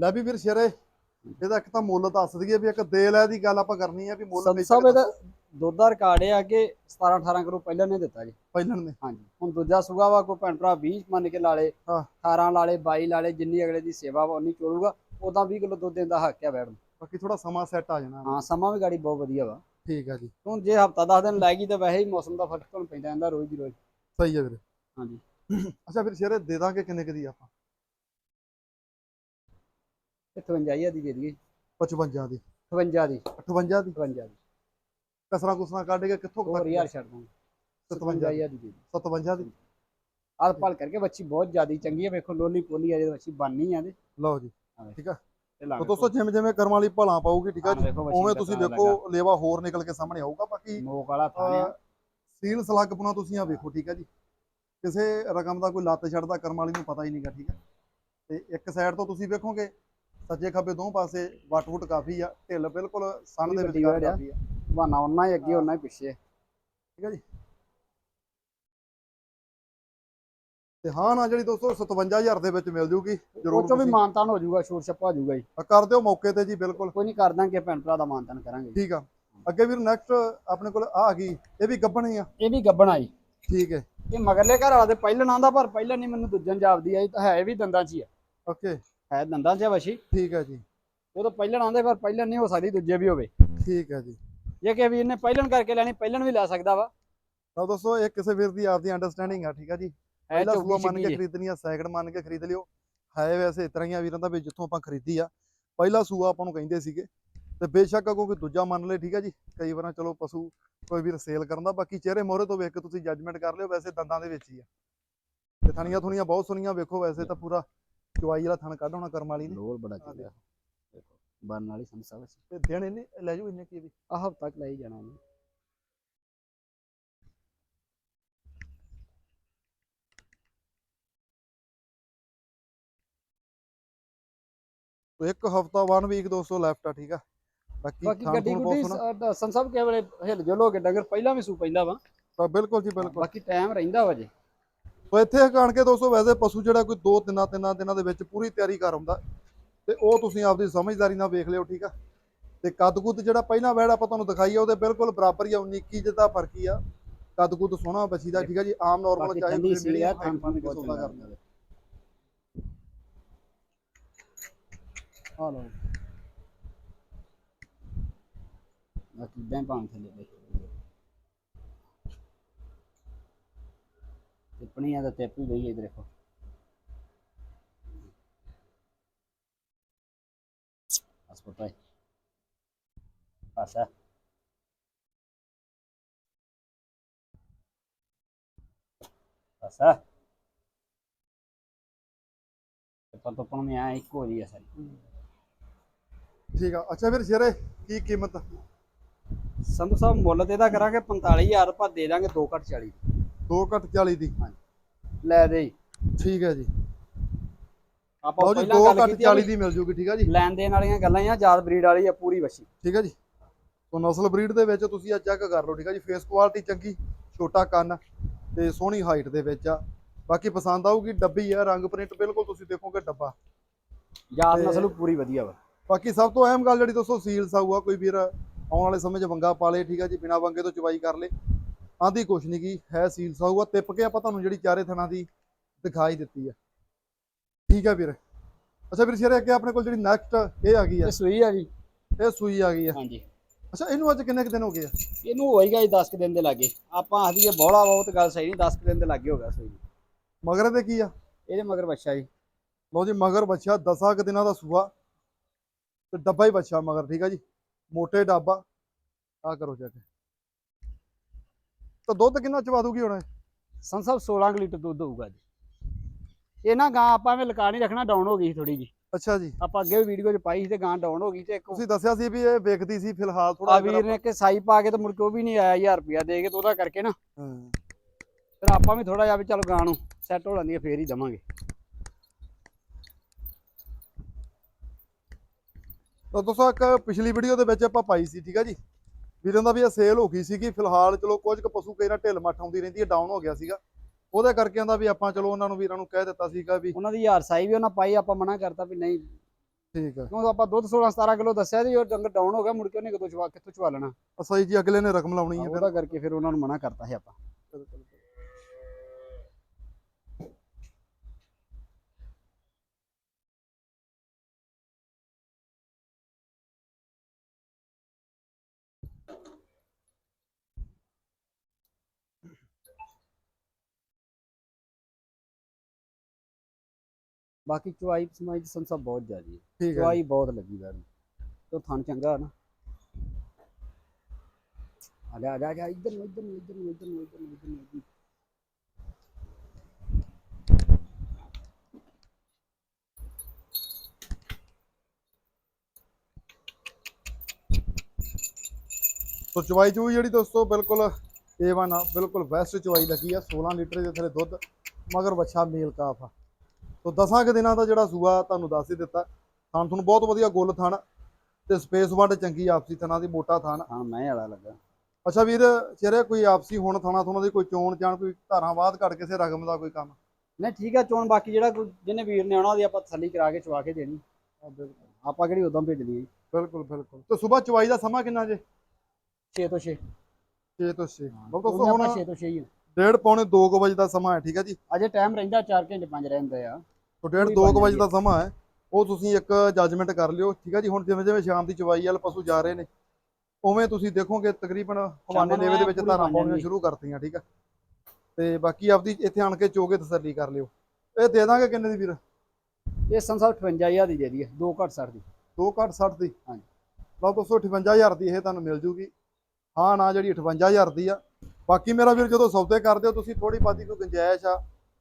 ਲੈ ਵੀ ਵੀਰ ਸ਼ੇਰੇ ਇਹਦਾ ਇੱਕ ਤਾਂ ਮੁੱਲ ਦੱਸ ਦਈਏ ਵੀ ਇੱਕ ਦੇ ਲੈ ਦੀ ਗੱਲ ਆਪਾਂ ਕਰਨੀ ਆ ਵੀ ਮੁੱਲ ਸੰਤ ਸਾਹਿਬ ਇਹਦਾ ਦੁੱਧ ਦਾ ਰਿਕਾਰਡ ਆ ਕਿ 17 18 ਕਰੋ ਪਹਿਲਾਂ ਨੇ ਦਿੱਤਾ ਜੀ। ਪਹਿਲਣ ਨੇ। ਹਾਂਜੀ। ਹੁਣ ਦੂਜਾ ਸੂਗਾ ਵਾ ਕੋਈ ਭੈਣ ਭਰਾ 20 ਮੰਨ ਕੇ ਲਾਲੇ ਹਾਂ। 18 ਲਾਲੇ 22 ਲਾਲੇ ਜਿੰਨੀ ਅਗਲੇ ਦੀ ਸੇਵਾ ਵਾ ਉਨੀ ਚੋਲੂਗਾ ਉਦਾਂ 20 ਕਿਲੋ ਦੁੱਧ ਦੇਣ ਦਾ ਹੱਕ ਆ ਬੈਠ ਬਾਕੀ ਥੋੜਾ ਸਮਾਂ ਸੈੱਟ ਆ ਜਾਣਾ। ਹਾਂ ਸਮਾਂ ਵੀ ਗਾੜੀ ਬਹੁਤ ਵਧੀਆ ਵਾ। ਠੀਕ ਆ ਜੀ। ਹੁਣ ਜੇ ਹਫਤਾ 10 ਦਿਨ ਲੈ ਗਈ ਤਾਂ ਵੈਸੇ ਹੀ ਮੌਸਮ ਦਾ ਫ਼ਰਕ ਤੁਹਾਨੂੰ ਪੈਂਦਾ ਜਾਂਦਾ ਰੋਜ਼ ਦੀ ਰੋਜ਼। ਸਹੀ ਹੈ ਵੀਰੇ। ਹਾਂਜੀ। ਅੱਛਾ ਫਿਰ ਸ਼ੇਰੇ ਦੇ ਦਾਂਗੇ ਕਿੰਨੇ ਕੁ ਦੀ ਆਪਾਂ? ਇਹ 52 ਦੀ ਦੇ ਦਈਏ 55 ਦੀ। 52 ਦੀ। 58 ਦੀ? 52 ਦੀ। ਕਸਰਾ ਕੁਸਰਾ ਕੱਢ ਕੇ ਕਿੱਥੋਂ ਹੋਰ ਤੱਕ ਯਾਰ ਛੱਡ ਦਾਂਗੇ 57 57000 ਦੀ। ਦੇ ਦਿਓ। 57 ਦੀ? ਆਹ ਪਲ ਕਰਕੇ ਬੱਚੀ ਬਹੁਤ ਜ਼ਿਆਦੀ ਚੰਗੀ ਹੈ ਵੇਖੋ ਲੋਲੀ ਪੋਲੀ ਆ ਜੇ ਬੱਚੀ ਬਣਨੀ ਆ ਤੇ। ਲਓ ਜੀ ਠੀਕ ਆ? ਤੇ ਦੋਸਤੋ ਜਿਵੇਂ ਜਿਵੇਂ ਕਰਮ ਵਾਲੀ ਭਲਾ ਪਾਊਗੀ ਠੀਕ ਆ ਜੀ? ਉਵੇਂ ਤੁਸੀਂ ਵੇਖੋ ਲੇਵਾ ਹੋਰ ਨਿਕਲ ਕੇ ਸਾਹਮਣੇ ਆਊਗਾ। ਬਾਕੀ ਨੋਕ ਵਾਲਾ ਥਾਣਿਆ ਸੀਲ ਸਲੱਗਪੁਣਾ ਤੁਸੀਂ ਆ ਵੇਖੋ ਠੀਕ ਹੈ ਜੀ? ਕਿਸੇ ਰਕਮ ਦਾ ਕੋਈ ਲੱਤ ਛੱਡਦਾ ਕਰਮ ਵਾਲੀ ਨੂੰ ਪਤਾ ਹੀ ਨਹੀਂਗਾ ਠੀਕ ਹੈ ਤੇ ਇੱਕ ਸਾਈਡ ਤੋਂ ਤੁਸੀਂ ਵੇਖੋਗੇ ਸੱਜੇ ਖੱਬੇ ਦੋਵੇਂ ਪਾਸੇ ਵਟ ਵੁੱਟ ਕਾਫੀ ਆ ਢਿੱਲ ਬਿਲਕੁਲ ਸਨ ਦੇ ਵਿੱਚ ਵੱਡੀ ਵੜ ਆ। ਕਾਫੀ ਆ। ਬਹਾਨਾ ਉਹਨਾਂ ਹੀ ਅੱਗੇ ਉਹਨਾਂ ਹੀ ਪਿੱਛੇ। ਠੀਕ ਹੈ ਜੀ? ਤੇ ਹਾਂ ਨਾ ਜਿਹੜੀ ਦੋਸਤੋ 57000 ਦੇ ਵਿੱਚ ਮਿਲ ਜੂਗੀ ਜਰੂਰ ਚੋਂ ਵੀ ਮਾਨਤਾਨ ਹੋ ਜਾਊਗਾ ਛੋਟ ਛੱਪਾ ਹੋ ਜਾਊਗਾ ਜੀ। ਕਰ ਦਿਓ ਮੌਕੇ ਤੇ ਜੀ ਬਿਲਕੁਲ। ਕੋਈ ਨਹੀਂ ਕਰ ਦਾਂਗੇ ਭੈਣ ਭਰਾ ਦਾ ਮਾਨਤਾਨ ਕਰਾਂਗੇ। ਠੀਕ ਆ। ਅੱਗੇ ਵੀਰ ਨੈਕਸਟ ਆਪਣੇ ਕੋਲ ਆ ਗਈ ਇਹ ਵੀ ਗੱਬਣ ਹੀ ਆ। ਇਹ ਵੀ ਗੱਬਣ ਆਈ ਠੀਕ ਹੈ। ਇਹ ਮਗਰਲੇ ਘਰ ਵਾਲਾ ਤੇ ਪਹਿਲਣ ਆਂਦਾ ਪਰ ਪਹਿਲਣ ਨਹੀਂ ਮੈਨੂੰ ਦੂਜਨ ਜਾਪਦੀ ਆਈ ਤਾਂ ਹੈ ਇਹ ਵੀ ਦੰਦਾਂ 'ਚ ਹੀ ਆ। ਓਕੇ। ਹੈ ਦੰਦਾਂ 'ਚ ਵਸ਼ੀ। ਠੀਕ ਹੈ ਜੀ। ਉਹ ਤਾਂ ਪਹਿਲਣ ਆਂਦੇ ਪਰ ਪਹਿਲਣ ਨਹੀਂ ਹੋ ਸਕਦੀ ਦੂਜੇ ਵੀ ਹੋਵੇ। ਠੀਕ ਹੈ ਜੀ। ਜੇ ਕਿ ਵੀਰ ਨੇ ਪਹਿਲਣ ਕਰਕੇ ਲੈਣੀ ਪਹਿਲਣ ਵੀ ਲੈ ਸਕਦਾ ਵਾ। ਤਾਂ ਦੋਸਤੋ ਇਹ ਕਿਸੇ ਵੀਰ ਦੀ ਆਪਦੀ ਅੰਡਰਸਟੈਂਡਿੰਗ ਆ ਠੀਕ ਆ ਜੀ? ਪਹਿਲਾ ਸੂਆ ਮੰਨ ਕੇ। ਖਰੀਦਣੀ ਆ ਸੈਕਿੰਡ ਮੰਨ ਕੇ ਖਰੀਦ ਲਿਓ। ਹੈ ਵੈਸੇ ਇਸ ਤਰ੍ਹਾਂ ਹੀ ਆ ਵੀਰਾਂ ਦਾ ਵੀ ਜਿੱਥੋਂ ਆਪਾਂ ਖਰੀਦੀ ਆ। ਪਹਿਲਾ ਸੂਆ ਆਪਾਂ ਨੂੰ ਕਹਿੰਦੇ ਸੀਗੇ ਤੇ ਬੇਸ਼ੱਕ ਕੋਈ ਦੂਜਾ ਮੰਨ ਲਏ ਠੀਕ ਆ ਜੀ? ਕਈ ਵਾਰਾਂ ਚਲੋ ਪਸ਼ੂ ਕੋਈ ਵੀਰ ਸੇਲ ਕਰਨ ਦਾ ਬਾਕੀ ਚਿਹਰੇ ਮੋਹਰੇ ਤੋਂ ਵੇਖ ਕੇ ਤੁਸੀਂ ਜੱਜਮੈਂਟ ਕਰ ਲਿਓ ਵੈਸੇ ਦੰਦਾਂ ਦੇ ਵਿੱਚ ਹੀ ਆ। ਤੇ ਥਣੀਆਂ ਥੁਣੀਆਂ ਬਹੁਤ ਸੋਹਣੀਆਂ ਵੇਖੋ ਵੈਸੇ ਤਾਂ ਪੂਰਾ ਚੁਆਈ ਵਾਲਾ ਥਣ ਕੱਢ ਹੋਣਾ ਕਰਮ ਵਾਲੀ ਨੇ। ਲੋਲ ਬੜਾ ਚੱਲਿਆ। ਦੇਖੋ। ਬਰਨ ਵਾਲੀ ਸੰਸਾ ਵਿੱਚ ਤੇ ਦਿਨ ਇਹਨੇ ਲੈ ਜਾਓ ਇੰਨੇ ਕੀ ਵੀ। ਆ ਹਫਤਾ ਤੱਕ ਲੈ ਹੀ ਜਾਣਾ ਉਹਨੇ। ਇੱਕ ਹਫਤਾ 1 ਵੀਕ ਦੋਸਤੋ ਲੈਫਟ ਆ ਠੀਕ ਆ। ਬਾਕੀ ਗੱਡੀ ਬਹੁਤ ਗੁੱਡੀ ਸੋਹਣਾ ਸਾਹਿਬ ਕੇ ਵੇਲੇ ਹਿਲ ਜੋ ਲੋਗੇ ਡੰਗਰ ਪਹਿਲਾਂ ਵੀ ਸੂ ਪੈਂਦਾ ਵਾ। ਤਾਂ ਬਿਲਕੁਲ ਜੀ ਬਿਲਕੁਲ। ਬਾਕੀ ਟਾਈਮ ਰਹਿੰਦਾ ਵਾ ਜੇ। ਸੋ ਇੱਥੇ ਕਾਣ ਕੇ ਦੋਸਤੋ ਵੈਸੇ ਪਸ਼ੂ ਜਿਹੜਾ ਕੋਈ ਦੋ ਤਿੰਨਾਂ ਤਿੰਨਾਂ ਦਿਨਾਂ ਦੇ ਵਿੱਚ ਪੂਰੀ ਤਿਆਰੀ ਕਰ ਆਉਂਦਾ। ਤੇ ਉਹ ਤੁਸੀਂ ਆਪਦੀ ਸਮਝਦਾਰੀ ਨਾਲ ਵੇਖ ਲਿਓ ਠੀਕ ਆ? ਤੇ ਕੱਦ ਕੁੱਦ ਜਿਹੜਾ ਪਹਿਲਾਂ ਵੈੜ ਆਪਾਂ ਤੁਹਾਨੂੰ ਦਿਖਾਈ ਆ ਉਹਦੇ ਬਿਲਕੁਲ ਬਰਾਬਰ ਹੀ ਆ 19 21 ਜਿੱਦਾਂ ਫ਼ਰਕ ਹੀ ਆ। ਕੱਦ ਕੁੱਦ ਸੋਹਣਾ ਬੱਚੀ ਦਾ ਠੀਕ ਆ ਜੀ? ਆਮ ਨਾਰਮਲ ਚਾਹੇ ਤੁਸੀਂ ਸੀ ਆ height ਮੰਨ ਕੇ ਸੌਦਾ ਕਰਦੇ। ਆ ਲਓ। ਬਾਕੀ ਬੈਂ ਪਾਣ ਥੱਲੇ ਬਈ ਟਿੱਪਣੀਆਂ ਦਾ ਟਿੱਪ ਹੀ ਗਈ ਇਧਰ ਦੇਖੋ Ascoltai. Passa. Passa. Per quanto mi ha ecco di essere. ਠੀਕ ਆ ਅੱਛਾ ਫਿਰ ਸ਼ੇਰੇ ਕੀ ਕੀਮਤ ਸੰਧੂ ਸਾਹਿਬ ਮੁੱਲ ਤੇ ਇਹਦਾ ਕਰਾਂਗੇ 45000 ਰੁਪਏ ਦੇ ਦਾਂਗੇ 2 ਘੱਟ 40 2 ਘੱਟ 40 ਦੀ ਲੈ ਦੇ ਜੀ। ਠੀਕ ਹੈ ਜੀ। ਆਪਾਂ ਲਓ ਜੀ ਪਹਿਲਾਂ 2 ਗੱਲ ਘੱਟ ਕੀਤੀ ਆ 40 ਦੀ ਮਿਲ ਜੂਗੀ ਠੀਕ ਆ ਜੀ। ਲੈਣ ਦੇਣ ਵਾਲੀਆਂ ਗੱਲਾਂ ਆ ਜਾਤ ਬਰੀਡ ਵਾਲੀ ਆ ਪੂਰੀ ਵਛੀ। ਠੀਕ ਹੈ ਜੀ। ਸੋ ਨਸਲ ਬਰੀਡ ਦੇ ਵਿੱਚ ਤੁਸੀਂ ਆ ਚੈੱਕ ਕਰ ਲਓ ਠੀਕ ਹੈ ਜੀ। ਫੇਸ ਕੁਆਲਿਟੀ ਚੰਗੀ ਛੋਟਾ ਕੰਨ ਤੇ ਸੋਹਣੀ ਹਾਈਟ ਦੇ ਵਿੱਚ ਆ। ਬਾਕੀ ਪਸੰਦ ਆਊਗੀ ਡੱਬੀ ਆ ਰੰਗ ਪ੍ਰਿੰਟ ਬਿਲਕੁਲ ਤੁਸੀਂ ਦੇਖੋਗੇ ਡੱਬਾ। ਜਾਤ ਤੇ- ਨਸਲ ਪੂਰੀ ਵਧੀਆ ਵਾ। ਬਾਕੀ ਸਭ ਤੋਂ ਅਹਿਮ ਗੱਲ ਜਿਹੜੀ ਦੋਸਤੋ ਸੀਲਸ ਆਊਗਾ ਕੋਈ ਵੀਰ ਆਉਣ ਵਾਲੇ ਸਮੇਂ 'ਚ ਵੰਗਾ ਪਾ ਲੇ ਠੀਕ ਹੈ ਜੀ ਬਿਨਾ ਵੰਗੇ ਤੋਂ ਚਵਾਈ ਕਰ ਲੇ। ਆਂਦੀ ਕੁਛ ਨਹੀਂ ਕੀ ਹੈ ਸੀਲਸ ਆਊਗਾ ਤਿੱਪ ਕੇ ਆਪਾਂ ਤੁਹਾਨੂੰ ਜਿਹੜੀ ਚਾਰੇ ਥਣਾ ਦੀ ਦਿਖਾਈ ਦਿੱਤੀ ਆ। ਠੀਕ ਹੈ ਵੀਰ। ਅੱਛਾ ਵੀਰ ਸ਼ੇਰੇ ਅੱਗੇ ਆਪਣੇ ਕੋਲ ਜਿਹੜੀ ਨੈਕਸਟ ਇਹ ਆ ਗਈ ਆ। ਇਹ ਸੂਈ ਆ ਜੀ। ਇਹ ਸੂਈ ਆ ਗਈ ਆ। ਹਾਂਜੀ। ਅੱਛਾ ਇਹਨੂੰ ਅੱਜ ਕਿੰਨੇ ਕੁ ਦਿਨ ਹੋ ਗਏ ਆ? ਇਹਨੂੰ ਹੋਏਗਾ ਜੀ 10 ਕੁ ਦਿਨ ਦੇ ਲਾਗੇ। ਆਪਾਂ ਆਖਦੀ ਹੈ ਬੋਲਾ ਬਹੁਤ ਗੱਲ ਸਹੀ ਨਹੀਂ 10 ਕੁ ਦਿਨ ਦੇ ਲਾਗੇ ਹੋ ਗਿਆ ਸੂਈ। ਮਗਰ ਇਹਦੇ ਕੀ ਆ? ਇਹਦੇ ਮਗਰ ਬੱਚਾ ਜੀ। ਲਓ ਜੀ ਮਗਰ ਬੱਚਾ 10 ਕੁ ਦਿਨਾਂ ਦਾ ਸੂਆ। ਤੇ ਡੱਬਾ ਹੀ ਬੱਚਾ ਮਗਰ ਠੀਕ ਆ ਜੀ। ਮੋਟੇ ਡੱਬਾ। ਆ ਕਰੋ ਜਾ ਕੇ ਤਾਂ ਦੁੱਧ ਕਿੰਨਾ ਚਵਾ ਦੂਗੀ ਹੁਣ? ਇਹ? ਸੰਤ ਸਾਹਿਬ 16 ਕੁ ਲੀਟਰ ਦੁੱਧ ਹੋਊਗਾ ਜੀ। ਇਹ ਨਾ ਗਾਂ ਆਪਾਂ ਐਵੇਂ ਲਕਾ ਨਹੀਂ ਰੱਖਣਾ ਡਾਊਨ ਹੋ ਗਈ ਥੋੜੀ ਜੀ ਅੱਛਾ ਜੀ। ਆਪਾਂ ਅੱਗੇ ਵੀ ਵੀਡੀਓ 'ਚ ਪਾਈ ਸੀ ਤੇ ਗਾਂ ਡਾਊਨ ਹੋ ਗਈ ਤੇ ਇੱਕ ਤੁਸੀਂ ਦੱਸਿਆ ਸੀ ਵੀ ਇਹ ਵੇਖਦੀ ਸੀ ਫਿਲਹਾਲ ਥੋੜਾ ਆ ਵੀਰ ਨੇ ਕਿ ਸਾਈ ਪਾ ਕੇ ਤੇ ਮੁੜ ਕੇ ਉਹ ਵੀ ਨਹੀਂ ਆਇਆ 1000 ਰੁਪਿਆ ਦੇ ਕੇ ਤੇ ਉਹਦਾ ਕਰਕੇ ਨਾ। ਹਾਂ। ਫਿਰ ਆਪਾਂ ਵੀ ਥੋੜਾ ਜਿਹਾ ਵੀ ਚਲੋ ਗਾਂ ਨੂੰ ਸੈੱਟ ਹੋ ਜਾਂਦੀ ਹੈ ਫੇਰ ਹੀ ਦਵਾਂਗੇ। ਤਾਂ ਦੋਸਤੋ ਇੱਕ ਪਿਛਲੀ ਵੀਡੀਓ ਦੇ ਵਿੱਚ ਆਪਾਂ ਪਾਈ ਸੀ ਠੀਕ ਆ ਜੀ? ਵੀਰਾਂ ਦਾ ਵੀ ਇਹ ਸੇਲ ਹੋ ਗਈ ਸੀਗੀ ਫਿਲਹਾਲ ਚਲੋ ਕੁਝ ਕੁ ਪਸ਼ੂ ਕਈ ਨਾ ਢਿੱਲ ਮੱਠ ਆਉਂਦੀ ਰਹਿੰਦੀ ਹੈ ਡਾਊਨ ਹੋ ਗਿਆ ਸੀਗਾ। ਉਹਦੇ ਕਰਕੇ ਆਂਦਾ ਵੀ ਆਪਾਂ ਚਲੋ ਉਹਨਾਂ ਨੂੰ ਵੀਰਾਂ ਨੂੰ ਕਹਿ ਦਿੱਤਾ ਸੀਗਾ ਵੀ ਉਹਨਾਂ ਦੀ 1000 ਸਾਈ ਵੀ ਉਹਨਾਂ ਪਾਈ ਆਪਾਂ ਮਨਾ ਕਰਤਾ ਵੀ ਨਹੀਂ। ਠੀਕ ਆ ਕਿਉਂਕਿ ਆਪਾਂ ਦੁੱਧ 16 17 ਕਿਲੋ ਦੱਸਿਆ ਸੀ ਉਹ ਡੰਗਰ ਡਾਊਨ ਹੋ ਗਿਆ ਮੁੜ ਕੇ ਉਹਨੇ ਕਿਤੋਂ ਚਵਾ ਕਿੱਥੋਂ ਚਵਾ ਲੈਣਾ। ਅਸਾਈ ਜੀ ਅਗਲੇ ਨੇ ਰਕਮ ਲਾਉਣੀ ਹੈ ਫਿਰ। ਉਹਦਾ ਕਰਕੇ ਫਿਰ ਉਹਨਾਂ ਨੂੰ ਮਨਾ ਕਰਤਾ ਸੀ ਆਪਾਂ। ਬਾਕੀ ਚੁਆਈ ਸਮਾਈ ਦੀ ਸੰਸਾ ਬਹੁਤ ਜ਼ਿਆਦੀ ਹੈ ਠੀਕ ਹੈ ਚੁਆਈ ਬਹੁਤ ਲੱਗੀ ਵੈਰ ਨੂੰ ਤੇ ਥਣ ਚੰਗਾ ਨਾ ਆ ਜਾ ਆ ਜਾ, ਆ ਜਾ ਇੱਧਰ ਨੂੰ ਇੱਧਰ ਨੂੰ ਇੱਧਰ ਨੂੰ ਇੱਧਰ ਨੂੰ ਇੱਧਰ ਨੂੰ ਇੱਧਰ ਨੂੰ ਇੱਧਰ ਨੂੰ। ਸੋ ਚਵਾਈ ਚੂਈ ਜਿਹੜੀ ਦੋਸਤੋ ਬਿਲਕੁਲ A1 ਆ ਬਿਲਕੁਲ ਬੈਸਟ ਚਵਾਈ ਲੱਗੀ ਆ 16 ਲੀਟਰ ਦੇ ਥਲੇ ਦੁੱਧ ਮਗਰ ਵੱਛਾ ਮੇਲ ਕਾਫ ਆ। ਸੋ ਦਸਾਂ ਕੁ ਦਿਨਾਂ ਦਾ ਜਿਹੜਾ ਸੂਆ ਤੁਹਾਨੂੰ ਦੱਸ ਹੀ ਦਿੱਤਾ ਥਣ ਤੁਹਾਨੂੰ ਬਹੁਤ ਵਧੀਆ ਗੁੱਲ ਥਣ ਤੇ ਸਪੇਸ ਵੰਡ ਚੰਗੀ ਆਪਸੀ ਥਣਾ ਦੀ ਮੋਟਾ ਥਣ। ਹਾਂ ਮੈਂ ਵਾਲਾ ਲੱਗਾ। ਅੱਛਾ ਵੀਰ ਚਿਹਰੇ ਕੋਈ ਆਪਸੀ ਹੁਣ ਥਣਾ ਥੁਣਾ ਦੀ ਕੋਈ ਚੋਣ ਜਾਣ ਕੋਈ ਧਾਰਾਂ ਬਾਦ ਘੜ ਕਿਸੇ ਰਕਮ ਦਾ ਕੋਈ ਕੰਮ? ਨਹੀਂ ਠੀਕ ਆ ਚੋਣ ਬਾਕੀ ਜਿਹੜਾ ਕੋਈ ਜਿਹਨੇ ਵੀਰ ਨੇ ਆਉਣਾ ਉਹਦੀ ਆਪਾਂ ਤਸੱਲੀ ਕਰਾ ਕੇ ਚਵਾ ਕੇ ਦੇਣੀ। ਆਪਾਂ ਕਿਹੜੀ ਉਦੋਂ ਭੇਜਣੀ ਬਿਲਕੁਲ ਬਿਲਕੁਲ। ਤੇ ਸਵੇਰ ਚਵਾਈ ਦਾ ਸਮਾਂ ਕਿੰਨਾ ਜੇ? 6 ਤੋਂ 6 6 ਤੋਂ 6 ਮਤਲਬ ਉਹ ਦੋਸਤੋ ਆਪਾਂ ਹੁਣ 6 ਤੋਂ 6 ਹੀ ਆ। ਡੇਢ ਪੌਣੇ 2 ਵਜੇ ਦਾ ਸਮਾਂ ਹੈ ਠੀਕ ਹੈ ਜੀ? ਅਜੇ ਟਾਈਮ ਰਹਿੰਦਾ 4 ਘੰਟੇ 5 ਰਹਿੰਦੇ ਆ। ਤੋਂ ਡੇਢ ਪੂਰੀ 2 ਬਣ ਵਜੇ ਜਾਂਦੀ ਦਾ ਸਮਾਂ ਹੈ ਉਹ ਤੁਸੀਂ ਇੱਕ ਜੱਜਮੈਂਟ ਕਰ ਲਿਓ ਠੀਕ ਹੈ ਜੀ? ਹੁਣ ਜਿਵੇਂ ਜਿਵੇਂ ਸ਼ਾਮ ਦੀ ਚਵਾਈ ਵਾਲ ਪਸ਼ੂ ਜਾ ਰਹੇ ਨੇ ਉਵੇਂ ਤੁਸੀਂ ਦੇਖੋਗੇ ਤਕਰੀਬਨ ਹਵਾਨੇ ਨੂੰ ਲੇਵੇ ਦੇ ਐਂ ਵਿੱਚ ਪੂਰੀ ਧਾਰਾਂ ਬਣ ਪਾਉਣੀਆਂ ਜਾਂਦੀ। ਸ਼ੁਰੂ ਕਰਤੀਆਂ ਠੀਕ ਹੈ? ਤੇ ਬਾਕੀ ਆਪਦੀ ਇੱਥੇ ਆਣ ਕੇ ਚੋਗੇ ਤਸੱਲੀ ਕਰ ਲਿਓ। ਇਹ ਦੇ ਦਾਂਗੇ ਕਿੰਨੇ ਦੀ ਵੀਰ? ਇਹ ਸੰਸਾਰ 58000 ਦੀ ਜਿਹੜੀ ਹੈ 2 ਘੱਟ 60 ਦੀ। 2 ਘੱਟ 60 ਦੀ? ਹਾਂਜੀ। ਲਓ ਦੋਸਤੋ 58000 ਦੀ ਇਹ ਤੁਹਾਨੂੰ ਮਿਲ ਜੂਗੀ। ਹਾਂ ਨਾ ਜਿਹੜੀ 58000 ਦੀ ਆ। ਬਾਕੀ ਮੇਰਾ ਵੀਰ ਜਦੋਂ ਸੌਦੇ ਕਰਦੇ ਹੋ ਤੁਸੀਂ ਥੋੜੀ ਬਾਤੀ ਕੋਈ ਗੁੰਜਾਇਸ਼ ਆ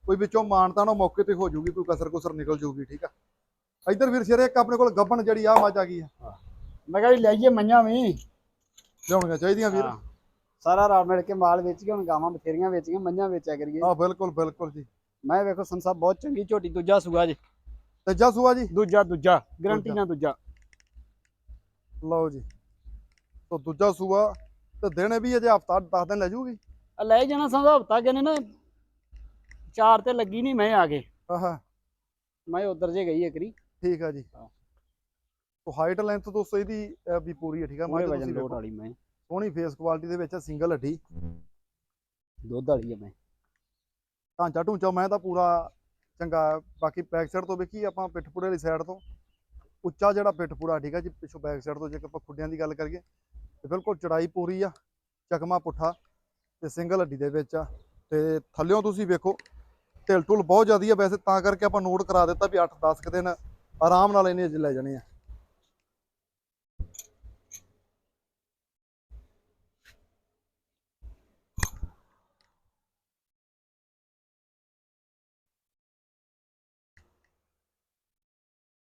ਕੋਈ ਵਿੱਚੋਂ ਮਾਨਤਾ ਨਾ ਮੌਕੇ ਤੇ ਹੋ ਜੂਗੀ ਕੋਈ ਕਸਰ ਕੁਸਰ ਨਿਕਲ ਜੂਗੀ ਠੀਕ ਆ? ਇੱਧਰ ਵੀਰ ਸ਼ੇਰੇ ਇੱਕ ਆਪਣੇ ਕੋਲ ਗੱਬਣ ਜਿਹੜੀ ਆ ਮੱਝ ਆ ਗਈ ਆ। ਮੈਂ ਕਿਹਾ ਜੀ ਲਈਏ ਮੰਝਾਂ ਵੀ। ਲਿਆਉਣੀਆਂ ਚਾਹੀਦੀਆਂ ਵੀਰ। ਹਾਂ। ਸਾਰਾ ਰਲ ਮਿਲ ਕੇ ਮਾਲ ਵੇਚ ਕੇ ਹੁਣ ਗਾਵਾਂ ਬਥੇਰੀਆਂ ਵੇਚੀਆਂ ਮੰਝਾਂ ਵੇਚਿਆ ਕਰੀਏ। ਆ ਬਿਲਕੁਲ ਬਿਲਕੁਲ ਜੀ। ਮੈਂ ਵੇਖੋ ਸੰਸਾਰ ਬਹੁਤ ਚੰਗੀ ਝੋਟੀ ਦੂਜਾ ਸੂਆ ਜੀ। ਤੇਜਾ ਸੂਆ ਜੀ? ਦੂਜਾ ਦੂਜਾ ਗਰੰਟੀ। ਨਾਲ ਦੂਜਾ। ਲਓ ਜੀ। ਤੋ ਦੂਜਾ ਸੂਆ ਤੇ ਦਿਨ ਵੀ ਅਜੇ ਹਫਤਾ 10 ਦਿਨ ਲੈ ਜੂਗੀ? ਆ ਲੈ ਜਾਣਾ ਸੰਸਾਰ ਹਫਤਾ ਕਹਿੰਦੇ ਨਾ ਚਾਰ ਤੇ ਲੱਗੀ ਨਹੀਂ ਮੈਂ ਆ ਗਏ ਆਹਾ। ਮੈਂ ਉਧਰ ਜੇ ਗਈ ਇੱਕਰੀ। ਠੀਕ ਆ ਜੀ। ਹਾਂ। ਤੋ ਹਾਈਟ ਲੈਂਥ ਦੋਸਤੋ ਇਹਦੀ ਅਹ, ਵੀ ਪੂਰੀ ਹੈ ਠੀਕ ਆ ਮੱਝ ਵਜਨ ਤੁਸੀਂ ਵੇਖੋ। ਵਾਲੀ ਮੈਂ। ਸੋਹਣੀ ਫੇਸ ਕੁਆਲਿਟੀ ਦੇ ਵਿੱਚ ਸਿੰਗਲ ਹੱਡੀ। ਦੁੱਧ ਵਾਲੀ ਆ ਮੈਂ। ਢਾਂਚਾ ਢੂੰਚਾ ਮੈਂ ਤਾਂ ਪੂਰਾ ਚੰਗਾ ਹੈ। ਬਾਕੀ ਬੈਕ ਸਾਈਡ ਤੋਂ ਵੇਖੀ ਆਪਾਂ ਪਿੱਠਪੂੜੇ ਵਾਲੀ ਸਾਈਡ ਤੋਂ। ਉੱਚਾ ਜਿਹੜਾ ਪਿੱਠਪੂੜਾ ਠੀਕ ਆ ਜੀ ਪਿੱਛੋਂ ਬੈਕ ਸਾਈਡ ਤੋਂ ਜੇ ਆਪਾਂ ਖੁੱਡਿਆਂ ਦੀ ਗੱਲ ਕਰੀਏ ਤੇ ਬਿਲਕੁਲ ਚੜਾਈ ਪੂਰੀ ਆ ਚਕਮਾ ਪੁੱਠਾ ਤੇ ਸਿੰਗਲ ਹੱਡੀ ਦੇ ਵਿੱਚ ਆ। ਤੇ ਥੱਲਿਓਂ ਤੁਸੀਂ ਵੇਖੋ ਢਿਲ ਢੁਲ ਬਹੁਤ ਜ਼ਿਆਦੀ ਆ ਵੈਸੇ ਤਾਂ ਕਰਕੇ ਆਪਾਂ ਨੋਟ ਕਰਾ ਦਿੱਤਾ ਵੀ 8-10 ਕੁ ਦਿਨ ਆਰਾਮ ਨਾਲ ਇਹਨੇ ਲੈ ਜਾਣੇ ਆ।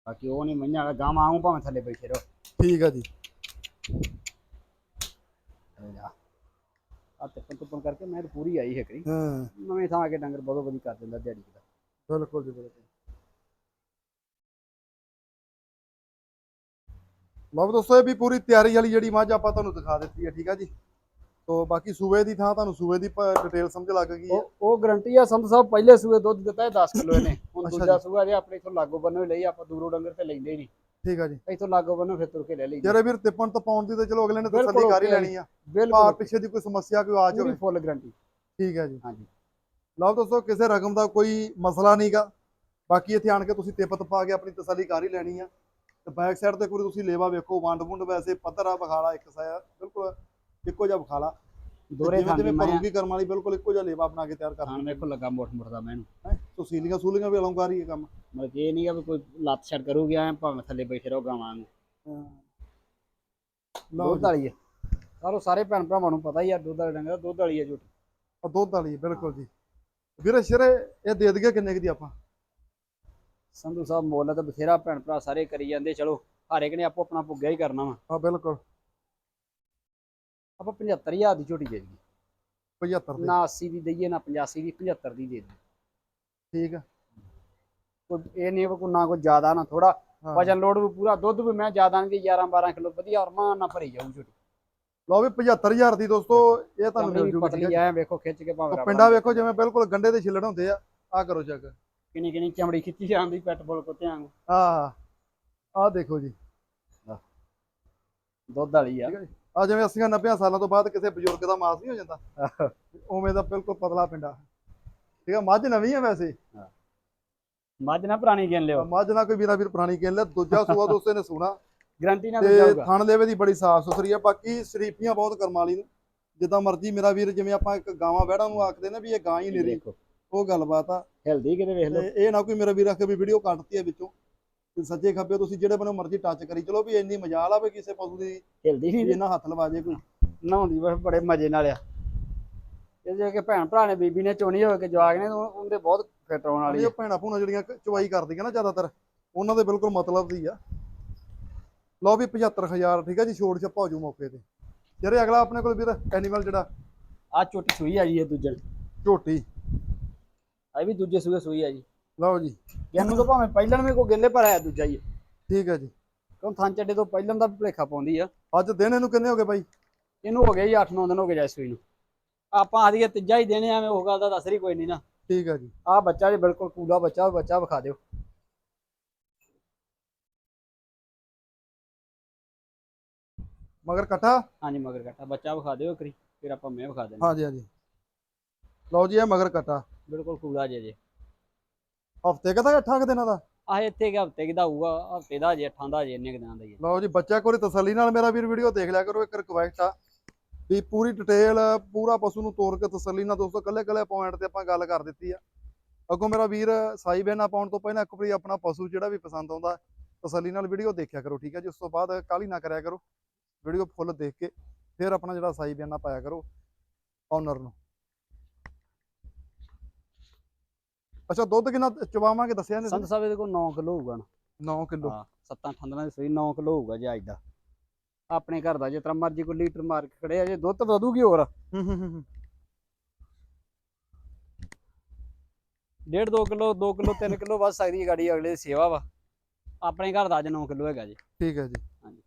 ਬਾਕੀ ਉਹ ਨਹੀਂ ਵਾਲਾ ਗਾਵਾਂ ਆਉਂ ਭਾਵੇਂ ਥੱਲੇ ਬੈਠੇ ਰਹੋ। ਠੀਕ ਆ ਜੀ। ਆ ਤਿੱਪਣ ਤੁੱਪਣ ਕਰਕੇ ਮੈਂ ਤਾਂ ਪੂਰੀ ਆਈ ਹੈ ਕਰੀ ਹਾਂ। ਨਵੇਂ ਥਾਂ ਆ ਕੇ ਡੰਗਰ ਬਹੁਤ ਵਧੀਆ ਕਰ ਦਿੰਦਾ ਦਿਹਾੜੀ ਦਾ। ਬਿਲਕੁਲ ਜੀ ਬਿਲਕੁਲ। ਲਓ ਦੋਸਤੋ ਇਹ ਵੀ ਪੂਰੀ ਤਿਆਰੀ ਵਾਲੀ ਜਿਹੜੀ ਮੱਝ ਆਪਾਂ ਤੁਹਾਨੂੰ ਦਿਖਾ ਦਿੱਤੀ ਹੈ ਠੀਕ ਆ ਜੀ? ਤੋਂ ਬਾਕੀ ਸੂਏ ਦੀ ਥਾਂ ਤੁਹਾਨੂੰ ਸੂਏ ਦੀ ਡਿਟੇਲ ਸਮਝ ਲੱਗ ਗਈ ਹੈ। ਉਹ ਗਰੰਟੀ ਆ ਸੰਤ ਸਾਹਿਬ ਪਹਿਲੇ ਸੂਏ ਦੁੱਧ ਦਿੱਤਾ ਹੈ 10 ਕਿਲੋ ਇਹਨੇ। ਹੁਣ ਦੂਜਾ ਜੀ। ਸੂਆ ਜੇ ਆਪਣੇ ਇਥੋਂ ਲਾਗੋ ਬੰਨੋ ਲਈ ਆਪਾਂ ਦੂਰੋਂ ਡੰਗਰ ਤੇ ਲੈਂਦੇ ਨਹੀਂ। ਠੀਕ ਆ ਜੀ। ਇਥੋਂ ਲਾਗੋ ਬੰਨੋ ਫਿਰ ਤੁਰ ਕੇ ਲੈ ਲਈ ਜਿਹੜੇ ਵੀਰ ਤਿੱਪਣ ਤੋਂ ਪਾਉਣ ਦੀ ਤੇ ਚਲੋ ਅਗਲੇ ਨੇ ਤਸੱਲੀ ਕਰ ਹੀ ਆ ਲੈਣੀ ਆ। ਭਾਰ ਬਿਲਕੁਲ ਪਿੱਛੇ ਦੀ ਕੋਈ ਸਮੱਸਿਆ ਕੋਈ ਆ ਜਾਵੇ। ਫੁੱਲ ਗਰੰਟੀ ਠੀਕ ਹੈ ਜੀ। ਹਾਂਜੀ। ਲਓ ਦੋਸਤੋ ਕਿਸੇ ਰਕਮ ਦਾ ਕੋਈ ਮਸਲਾ ਨਹੀਂਗਾ ਬਾਕੀ ਇੱਥੇ ਆਣ ਕੇ ਤੁਸੀਂ ਤਿੱਪਤ ਪਾ ਕੇ ਆਪਣੀ ਤਸੱਲੀ ਕਰ ਹੀ ਲੈਣੀ ਆ। ਤੇ ਬੈਕ ਸਾਈਡ ਤੇ ਕੋਈ ਤੁਸੀਂ ਲੇਵਾ ਵੇਖੋ ਵੰਡ ਵੁੰਡ ਵੈਸੇ ਪੱਧਰ ਆ ਬਖਾਲਾ ਇੱਕ ਸਾਇਆ ਬਿਲਕੁਲ ਇੱਕੋ ਜਿਹਾ ਬਖਾਲਾ ਦੋਰੇ ਜਿਵੇਂ ਜਿਵੇਂ ਪਰੂਗੀ ਕਰਮ ਵਾਲੀ ਬਿਲਕੁਲ ਇੱਕੋ ਜਿਹਾ ਲੇਵਾ ਬਣਾ ਕੇ ਤਿਆਰ ਕਰ ਖਾਣ ਵੇਖੋ ਲੱਗਾ ਮੋਟ ਮੁੜਦਾ ਮੈਨੂੰ ਹੈ? ਤੋ ਸੀਲੀਆਂ ਸੂਲੀਆਂ ਵੀ ਅਲੰਕਾਰੀ ਹੈ ਕੰਮ। ਮਤਲਬ ਇਹ ਨਹੀਂ ਆ ਵੀ ਕੋਈ ਲੱਤ ਛੱਡ ਕਰੂਗੀ ਐ ਭਾਵੇਂ ਥੱਲੇ ਬੈਠੇ ਰਹੋ ਗਾਵਾਂ ਨੂੰ ਦੁੱਧ ਵਾਲੀ ਆ ਸਾਰੋ ਸਾਰੇ ਭੈਣ ਭਰਾਵਾਂ ਨੂੰ ਪਤਾ ਹੀ ਆ ਦੁੱਧ ਵਾਲੇ ਡੰਗਰ ਦਾ ਦੁੱਧ ਵਾਲੀ ਆ ਝੋਟੀ ਆ ਦੁੱਧ ਵਾਲੀ ਬਿਲਕੁਲ ਜੀ। ਵੀਰੇ ਸ਼ਰੇ ਇਹ ਦੇ ਦਈਏ ਕਿੰਨੇ ਕੁ ਦੀ ਆਪਾਂ? ਸੰਧੂ ਸਾਹਿਬ ਮੁੱਲ ਤਾਂ ਬਥੇਰਾ ਭੈਣ ਭਰਾ ਸਾਰੇ ਕਰੀ ਜਾਂਦੇ ਚਲੋ ਹਰ ਇੱਕ ਨੇ ਆਪੋ ਆਪਣਾ ਪੁੱਗਿਆ ਹੀ ਕਰਨਾ ਵਾ। ਆ ਬਿਲਕੁਲ। ਆਪਾਂ 75000 ਦੀ ਝੋਟੀ ਦੇ ਦਈਏ। 75 ਦੀ। ਨਾ 80 ਦੀ ਦਈਏ ਨਾ 85 ਦੀ 75 ਦੀ ਦੇ ਦਈਏ। ਠੀਕ ਆ। ਕੋਈ ਇਹ ਨਹੀਂ ਵੀ ਕੋਈ ਨਾ ਕੋਈ ਜ਼ਿਆਦਾ ਨਾ ਥੋੜਾ ਹਾਂ। ਵਜਨ ਲੋਡ ਵੀ ਪੂਰਾ ਦੁੱਧ ਵੀ ਮੈਂ ਜ਼ਿਆਦਾ ਨਹੀਂ 11 12 ਕਿਲੋ। ਵਧੀਆ ਅਰਮਾਨ ਨਾਲ ਭਰੀ ਜਾਊ ਝੋਟੀ। ਲਓ ਵੀ 75000 ਦੀ ਦੋਸਤੋ ਇਹ ਤੁਹਾਨੂੰ ਮਿਲ ਜੂਗੀ ਠੀਕ ਪਤਲੀ ਐ ਵੇਖੋ ਖਿੱਚ ਕੇ ਭਾਵੇਂ ਰੱਬ ਪਿੰਡਾ ਵੇਖੋ ਜਿਵੇਂ ਬਿਲਕੁਲ ਗੰਡੇ ਦੇ ਛਿੱਲੜ ਹੁੰਦੇ ਆ ਆ ਕਰੋ ਚੈੱਕ ਕਿੰਨੀ ਕਿੰਨੀ ਚਮੜੀ ਖਿੱਚੀ ਜਾਂਦੀ ਪੈਟ ਬੋਲ ਕੁੱਤਿਆਂ ਨੂੰ ਆ ਆ ਦੇਖੋ ਜੀ। ਦੁੱਧ ਵਾਲੀ ਆ। ਠੀਕ ਹੈ ਜੀ। ਆ ਜਿਵੇਂ 80 90 ਸਾਲਾਂ ਤੋਂ ਬਾਅਦ ਕਿਸੇ ਬਜ਼ੁਰਗ ਦਾ ਮਾਸ ਨਹੀਂ ਹੋ ਜਾਂਦਾ। ਉਵੇਂ ਦਾ ਬਿਲਕੁਲ ਪਤਲਾ ਪਿੰਡਾ ਠੀਕ ਆ ਮੱਝ ਨਵੀਂ ਆ ਵੈਸੇ। ਮੱਝ ਨਾ ਪੁਰਾਣੀ ਗਿਣ ਲਿਓ। ਮੱਝ ਨਾ ਕੋਈ ਵੀਰਾ ਵੀਰ ਪੁਰਾਣੀ ਕਹਿ ਲੈ ਦੂਜਾ ਸੂਆ ਦੋਸਤੇ ਨੇ ਸੋਣਾ। ਗਰੰਟੀ ਨਾਲ ਜਾਊਗਾ। ਥਣ ਲੈਵੇ ਦੀ ਬੜੀ ਸਾਫ਼ ਸੁਥਰੀ ਆ ਬਾਕੀ ਸ਼ਰੀਫੀਆਂ ਬਹੁਤ ਕਰਮ ਵਾਲੀ ਨੂੰ। ਜਿੱਦਾਂ ਮਰਜ਼ੀ ਮੇਰਾ ਵੀਰ ਜਿਵੇਂ ਆਪਾਂ ਇੱਕ ਗਾਵਾਂ ਵਹਿੜਾਂ ਨੂੰ ਆਖਦੇ ਨੇ ਵੀ ਇਹ ਗਾਂ ਹੀ ਨਿਰੀ। ਉਹ ਗੱਲਬਾਤ ਆ। ਹਿਲਦੀ ਕਿਤੇ ਵੇਖ ਲਓ। ਇਹ ਨਾ ਕੋਈ ਮੇਰਾ ਵੀਰ ਆਖੇ ਵੀ ਵੀਡੀਓ ਕੱਟਤੀ ਹੈ ਵਿੱਚੋਂ। ਸੱਜੇ ਖੱਬੇ ਤੁਸੀਂ ਜਿਹੜੇ ਬੰਨੋਂ ਮਰਜ਼ੀ ਟੱਚ ਕਰੀ। ਚਲੋ ਵੀ ਇੰਨੀ ਮਜਾਲ ਆ ਵੀ ਕਿਸੇ ਪਸ਼ੂ ਦੀ ਹਿਲਦੀ ਨਹੀਂ। ਇਹਨਾਂ ਹੱਥ ਲਵਾ ਜੇ ਕੋਈ। ਨਹਾਉਂਦੀ ਬਸ ਬੜੇ ਮਜ਼ੇ ਨਾਲ ਆ। ਇਹ ਜੇ ਕਿ ਭੈਣ ਭਰਾ ਨੇ ਬੀਬੀ ਨੇ ਚੋਣੀ ਹੋਵੇ ਕਿ ਜਵਾਗ ਨੇ ਉਹਦੇ ਬਹੁਤ ਫਿੱਟ ਆਉਣ ਵਾਲੀ ਇਹ ਆ। ਭੈਣਾਂ ਭੂਣਾ ਜਿਹੜੀਆਂ ਚਵਾਈ ਕਰਦੀਆਂ ਨਾ ਜ਼ਿਆਦਾਤਰ ਉਹਨਾਂ ਦੇ ਬਿਲਕੁਲ ਮਤਲਬ ਦੀ ਆ। ਲਓ ਵੀ 75000 ਠੀਕ ਆ ਜੀ ਛੋੜ ਛੱਪਾ ਹੋ ਜੂ ਮੌਕੇ ਤੇ। ਜਿਹੜੇ ਅਗਲਾ ਆਪਣੇ ਕੋਲ ਵੀਰ ਐਨੀਮਲ ਜਿਹੜਾ ਆ ਝੋਟੀ ਸੂਈ ਆ ਜੀ ਇਹ ਦੂਜੇ ਝੋਟੀ। ਇਹ ਵੀ ਦੂਜੇ ਸੂਏ ਸੂਈ ਆ ਜੀ। ਲਓ ਜੀ। ਇਹਨੂੰ ਤਾਂ ਭਾਵੇਂ ਪਹਿਲਾਂ ਵੀ ਕੋਈ ਗਿੱਲੇ ਪਰ ਆਇਆ ਦੂਜਾ ਹੀ ਠੀਕ ਹੈ ਜੀ। ਕਿਉਂ ਥਾਂ ਚੱਡੇ ਤੋਂ ਪਹਿਲਾਂ ਦਾ ਭੁਲੇਖਾ ਪਾਉਂਦੀ ਆ। ਅੱਜ ਦਿਨ ਇਹਨੂੰ ਕਿੰਨੇ ਹੋ ਗਏ ਬਾਈ? ਇਹਨੂੰ ਹੋ ਗਿਆ ਜੀ 8-9 ਦਿਨ ਹੋ ਗਏ ਜੈ ਸੂਈ ਨੂੰ। ਆਪਾਂ ਆਦੀਏ ਤੀਜਾ ਹੀ ਦੇਣੇ ਐਵੇਂ ਉਹ ਗੱਲ ਦਾ ਦੱਸ ਰਹੀ ਕੋਈ ਨਹੀਂ ਨਾ। ਠੀਕ ਹੈ ਜੀ। ਆ ਬੱਚਾ ਜੀ ਬਿਲਕੁਲ ਕੂਲਾ ਬੱਚਾ ਬੱਚਾ ਵਿਖਾ ਦਿਓ। ਮਗਰ ਇਕੱਠਾ ਹਾਂਜੀ ਮਗਰ ਕੱਟਾ। ਬੱਚਾ ਵਿਖਾ ਦਿਓ ਕਰੀ ਫਿਰ ਆਪਾਂ ਮੈਂ ਵਿਖਾ ਦੇਣਾ ਹਾਂਜੀ ਹਾਂਜੀ। ਲਓ ਜੀ ਇਹ ਮਗਰ ਇਕੱਠਾ ਬਿਲਕੁਲ ਕੂਲਾ ਜੇ ਜੇ। ਹਫ਼ਤੇ ਕਦਾ ਅੱਠਾਂ ਕੁ ਦਿਨਾਂ ਦਾ? ਆਹ ਇੱਥੇ ਕਿ ਹਫ਼ਤੇ ਕਿਦਾ ਹੋਊਗਾ? ਹਫ਼ਤੇ ਦਾ ਜੇ ਅੱਠਾਂ ਦਾ ਜੇ ਇੰਨੇ ਕੁ ਦਿਨਾਂ ਦਾ। ਲਓ ਜੀ ਬੱਚਾ ਕੋਰੀ ਤਸੱਲੀ ਨਾਲ ਮੇਰਾ ਵੀਰ ਵੀਡੀਓ ਦੇਖ ਲਿਆ ਕਰੋ ਇੱਕ ਰਿਕਵੈਸਟ ਆ ਵੀ ਪੂਰੀ ਡਿਟੇਲ ਪੂਰਾ ਪਸ਼ੂ ਨੂੰ ਤੋੜ ਕੇ ਤਸੱਲੀ ਨਾਲ ਦੋਸਤੋ ਕੱਲੇ ਕੱਲੇ ਪੁਆਇੰਟ ਤੇ ਆਪਾਂ ਗੱਲ ਕਰ ਦਿੱਤੀ ਆ। ਅੱਗੋਂ ਮੇਰਾ ਵੀਰ ਸਾਈ ਬੈਨਾ ਪਾਉਣ ਤੋਂ ਪਹਿਲਾਂ ਇੱਕ ਵਾਰੀ ਆਪਣਾ ਪਸ਼ੂ ਜਿਹੜਾ ਵੀ ਪਸੰਦ ਆਉਂਦਾ ਤਸੱਲੀ ਨਾਲ ਵੀਡੀਓ ਦੇਖਿਆ ਕਰੋ ਠੀਕ ਹੈ ਜੀ? ਉਸ ਤੋਂ ਬਾਅਦ ਕਾਲੀ ਨਾ ਕਰਿਆ ਕਰੋ ਵੀਡੀਓ ਫੁੱਲ ਦੇਖ ਕੇ ਫਿਰ ਆਪਣਾ ਜਿਹੜਾ ਸਾਈ ਬੈਨਾ ਪਾਇਆ ਕਰੋ ਓਨਰ ਨੂੰ। ਅੱਛਾ ਦੁੱਧ ਕਿੰਨਾ ਚਵਾਵਾਂਗੇ ਦੱਸਿਆ ਸੰਤ ਸਾਹਿਬ ਇਹਦੇ ਕੋਲ 9 ਕਿਲੋ ਹੋਊਗਾ ਨਾ। 9 ਕਿਲੋ। ਹਾਂ ਸੱਤਾਂ ਠੰਡਾਂ ਦੀ ਸੂਈ 9 ਕਿਲੋ ਹੋਊਗਾ ਜੇ ਅੱਜ ਦਾ। ਆਪਣੇ ਘਰ ਦਾ ਜਿਸ ਤਰ੍ਹਾਂ ਮਰਜ਼ੀ ਕੋਈ ਲੀਟਰ ਮਾਰ ਕੇ ਖੜੇ ਆ ਜੇ ਦੁੱਧ ਵਧੂਗੀ ਹੋਰ। ਹੂੰ ਹੂੰ ਹੂੰ ਡੇਢ 2 ਕਿਲੋ 2 ਕਿਲੋ 3 ਕਿਲੋ ਵੱਧ ਸਕਦੀ ਹੈ ਗਾੜੀ ਅਗਲੇ ਦੀ ਸੇਵਾ ਵਾ। ਆਪਣੇ ਘਰ ਦਾ ਅੱਜ 9 ਕਿਲੋ ਹੈਗਾ ਜੀ। ਠੀਕ ਹੈ ਜੀ ਹਾਂਜੀ।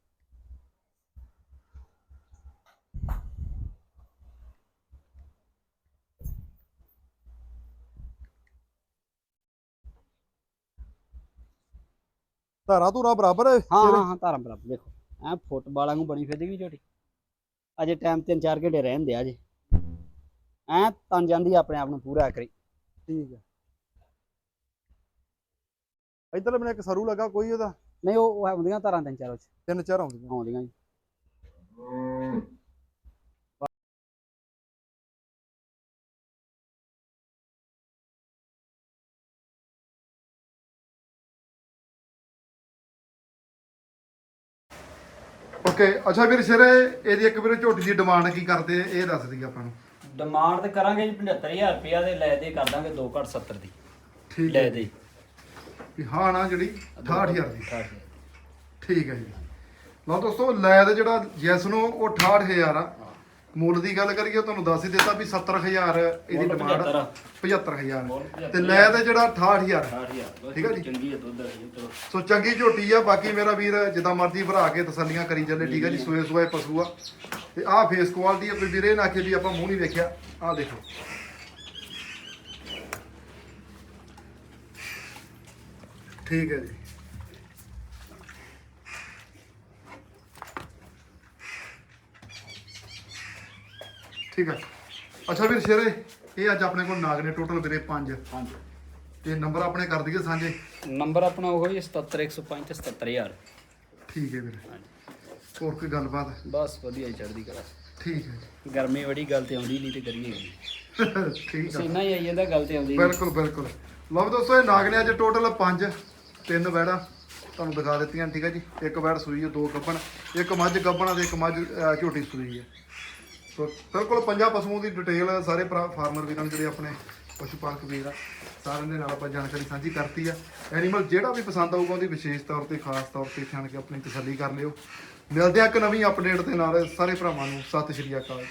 ਧਾਰਾ ਧੂਰਾ ਬਰਾਬਰ ਹੈ ਹਾਂ? ਹਾਂ ਹਾਂ ਧਾਰਾਂ ਬਰਾਬਰ ਦੇਖੋ ਐ ਫੁੱਟਬਾਲਾਂ ਨੂੰ ਬਣੀ ਫਿਰਦੀ ਝੋਟੀ। ਅਜੇ ਟਾਈਮ 3-4 ਘੰਟੇ ਰਹਿਣ ਦਿਆ ਜੀ ਐ ਤਨ ਜਾਂਦੀ ਆ ਆਪਣੇ ਆਪ ਨੂੰ ਪੂਰਾ ਕਰੀ ਠੀਕ ਹੈ ਇਧਰ ਮੈਨੂੰ ਇੱਕ ਸਰੂ ਲੱਗਾ ਕੋਈ ਉਹਦਾ? ਨਹੀਂ ਉਹ ਹੁੰਦੀਆਂ ਧਾਰਾਂ ਤਿੰਨ ਚਾਰ ਉਹ ਤਿੰਨ ਚਾਰ ਆਉਂਦੀਆਂ। ਆਉਂਦੀਆਂ ਜੀ। ਓਕੇ ਅੱਛਾ ਵੀਰ ਸ਼ੇਰੇ ਇਹਦੀ ਇੱਕ ਵੀਰ ਝੋਟੀ ਦੀ ਡਿਮਾਂਡ ਕੀ ਕਰਦੇ ਇਹ ਦੱਸ ਦਈਏ ਆਪਾਂ ਨੂੰ। ਡਿਮਾਂਡ ਤੇ ਕਰਾਂਗੇ ਜੀ 75000 ਰੁਪਇਆ ਦੇ ਲੈ ਦੇ ਕਰ ਦਾਂਗੇ 2 ਘੱਟ 70 ਦੀ। ਠੀਕ ਲੈ ਹੈ ਦੇ। ਵੀ ਹਾਂ ਨਾ ਜਿਹੜੀ 68000 ਦੀ। 68000 ਠੀਕ ਹੈ ਜੀ। ਲਓ ਦੋਸਤੋ ਲੈ ਦੇ ਜਿਹੜਾ ਜੈਸ ਨੂੰ ਉਹ 68000 ਆ। ਮੁੱਲ ਦੀ ਗੱਲ ਕਰੀਏ ਤੁਹਾਨੂੰ ਦੱਸ ਹੀ ਦਿੱਤਾ ਵੀ 70000 ਇਹਦੀ ਮੁੱਲ ਡਿਮਾਂਡ 75 75000 ਮੁੱਲ ਤੇ ਲੈ ਦੇ ਜਿਹੜਾ 68000 68000 ਠੀਕ ਆ ਜੀ। ਚੰਗੀ ਹੈ ਦੁੱਧ ਹੈ ਚਲੋ। ਸੋ ਚੰਗੀ ਝੋਟੀ ਆ ਬਾਕੀ ਮੇਰਾ ਵੀਰ ਜਿੱਦਾਂ ਮਰਜ਼ੀ ਭਰਾ ਕੇ ਤਸੱਲੀਆਂ ਕਰੀ ਚੱਲੇ ਠੀਕ ਹੈ ਜੀ? ਸੂਏ ਸੂਏ ਪਸ਼ੂ ਆ। ਤੇ ਆਹ ਫੇਸ ਕੁਆਲਿਟੀ ਆ ਵੀਰੇ ਨਾ ਆਖੇ ਵੀ ਆਪਾਂ ਮੂੰਹ ਨਹੀਂ ਵੇਖਿਆ। ਆਹ ਦੇਖੋ। ਠੀਕ ਹੈ ਜੀ। ਠੀਕ ਹੈ ਅੱਛਾ ਵੀਰ ਸ਼ੇਰੇ ਇਹ ਅੱਜ ਆਪਣੇ ਕੋਲ ਨਾਗ ਨੇ ਟੋਟਲ ਵੀਰੇ 5 ਹਾਂਜੀ। ਤੇ ਨੰਬਰ ਆਪਣੇ ਕਰ ਦਈਏ ਸਾਂਝੇ? ਨੰਬਰ ਆਪਣਾ ਉਹ ਹੀ 77105 ਤੇ 77000 ਠੀਕ ਹੈ ਵੀਰੇ। ਹੋਰ ਕੋਈ ਗੱਲਬਾਤ? ਬਸ ਵਧੀਆ ਹੀ ਚੜਦੀ ਕਰਾ ਠੀਕ ਹੈ ਜੀ। ਗਰਮੀ ਬੜੀ ਗੱਲ ਤੇ ਆਉਂਦੀ ਨਹੀਂ ਤੇ ਕਰੀਏ ਕੀ? ਠੀਕ ਆ। ਪਸੀਨਾ ਹੀ ਆਈ ਜਾਂਦਾ ਗੱਲ ਤੇ ਆਉਂਦੀ। ਬਿਲਕੁਲ ਬਿਲਕੁਲ। ਲਓ ਵੀ ਦੋਸਤੋ ਇਹ ਨਾਗ ਨੇ ਅੱਜ ਟੋਟਲ 5 ਤਿੰਨ ਵੈੜਾਂ ਤੁਹਾਨੂੰ ਦਿਖਾ ਦਿੱਤੀਆਂ ਠੀਕ ਹੈ ਜੀ। ਇੱਕ ਵੈੜ ਸੂਈ ਹੈ ਦੋ ਗੱਬਣ। ਇੱਕ ਮੱਝ ਗੱਬਣ ਤੇ ਇੱਕ ਮੱਝ ਅਹ, ਝੋਟੀ ਸੂਈ ਹੈ। ਸੋ ਬਿਲਕੁਲ ਪੰਜਾਂ ਪਸ਼ੂਆਂ ਦੀ ਡਿਟੇਲ ਸਾਰੇ ਭਰਾ ਫਾਰਮਰ ਵੀਰਾਂ ਨੂੰ ਜਿਹੜੇ ਆਪਣੇ ਪਸ਼ੂ ਪਾਲਕ ਵੀਰ ਆ, ਸਾਰਿਆਂ ਦੇ ਨਾਲ ਆਪਾਂ ਜਾਣਕਾਰੀ ਸਾਂਝੀ ਕਰਤੀ ਆ। ਐਨੀਮਲ ਜਿਹੜਾ ਵੀ ਪਸੰਦ ਆਊਗਾ ਉਹਦੀ ਵਿਸ਼ੇਸ਼ ਤੌਰ ਤੇ, ਖਾਸ ਤੌਰ ਤੇ ਇੱਥੇ ਆਣ ਕੇ ਆਪਣੀ ਤਸੱਲੀ ਕਰ ਲਿਓ। ਮਿਲਦੇ ਆ ਇੱਕ ਨਵੀਂ ਅਪਡੇਟ ਦੇ ਨਾਲ। ਸਾਰੇ ਭਰਾਵਾਂ ਨੂੰ ਸਤਿ ਸ਼੍ਰੀ ਅਕਾਲ।